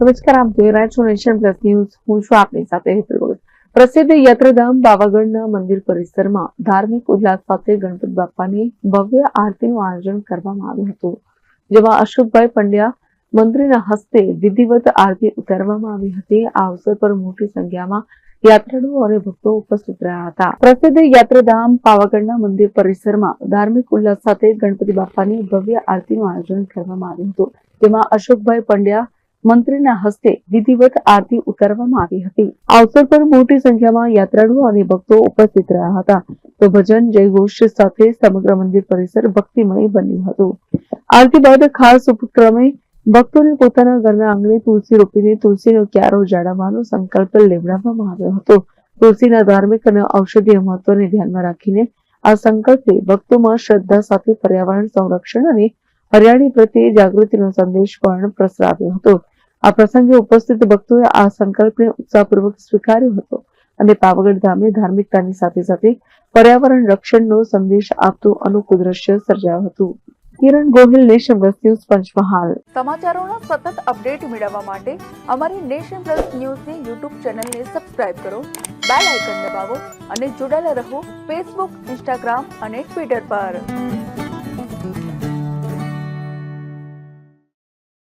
નમસ્કાર આપ જોઈ રહ્યા છો નેશન પ્લસ ન્યૂઝ. હું છું આપની સાથે પ્રસિદ્ધ યાત્રાધામ બાવાગઢના મંદિર પરિસરમાં ધાર્મિક ઉલ્લાસ સાથે ગણપતિ બાપાની ભવ્ય આરતીનું આયોજન કરવામાં આવ્યું હતું. જેમાં અશોકભાઈ પંડ્યા મંત્રીના હસ્તે વિધિવત આરતી ઉતારવામાં આવી હતી. આ અવસર પર મોટી સંખ્યામાં યાત્રાળુઓ અને ભક્તો ઉપસ્થિત રહ્યા હતા. પ્રસિદ્ધ યાત્રાધામ પાવાગઢના મંદિર પરિસરમાં ધાર્મિક ઉલ્લાસ સાથે ગણપતિ બાપાની ભવ્ય આરતીનું આયોજન કરવામાં આવ્યું હતું. જેમાં અશોકભાઈ પંડ્યા મંત્રીના હસ્તે વિધિવત આરતી ઉતારવામાં આવી હતી. આ અવસર પર મોટી સંખ્યામાં યાત્રાળુઓ અને ભક્તો ઉપસ્થિત રહ્યા હતા. તો ભજન, જયઘોષ સાથે સમગ્ર મંદિર પરિસર ભક્તિમય બન્યું હતું. આરતી બાદ ખાસ ઉપક્રમે ભક્તોને પોતાના ઘરના આંગણે તુલસી રોપીને તુલસીનો ક્યારો જાળવવાનો સંકલ્પ લેવડાવવામાં આવ્યો હતો. તુલસીના ધાર્મિક અને ઔષધીય મહત્વને ધ્યાનમાં રાખીને આ સંકલ્પે ભક્તોમાં શ્રદ્ધા સાથે પર્યાવરણ સંરક્ષણ અને હરિયાળી પ્રત્યે જાગૃતિનો સંદેશ પણ પ્રસરાવ્યો હતો. આ પ્રસંગે ઉપસ્થિત ભક્તોએ આ સંકલ્પને ઉત્સાહપૂર્વક સ્વીકાર્યો હતો અને પાવાગઢ ધામે ધાર્મિકતાની સાથે સાથે પર્યાવરણ રક્ષણનો સંદેશ આપતું અનોખું દ્રશ્ય સર્જાયું હતું. Kiran Gohil, nation plus news, Panchmahal. સમાચારોના સતત અપડેટ મેળવવા માટે અમારી નેશન પ્લસ ન્યૂઝની યુટ્યુબ ચેનલને સબસ્ક્રાઇબ કરો, બેલ આઇકન દબાવો અને જોડાયેલા રહો ફેસબુક, ઇન્સ્ટાગ્રામ અને ટ્વિટર પર.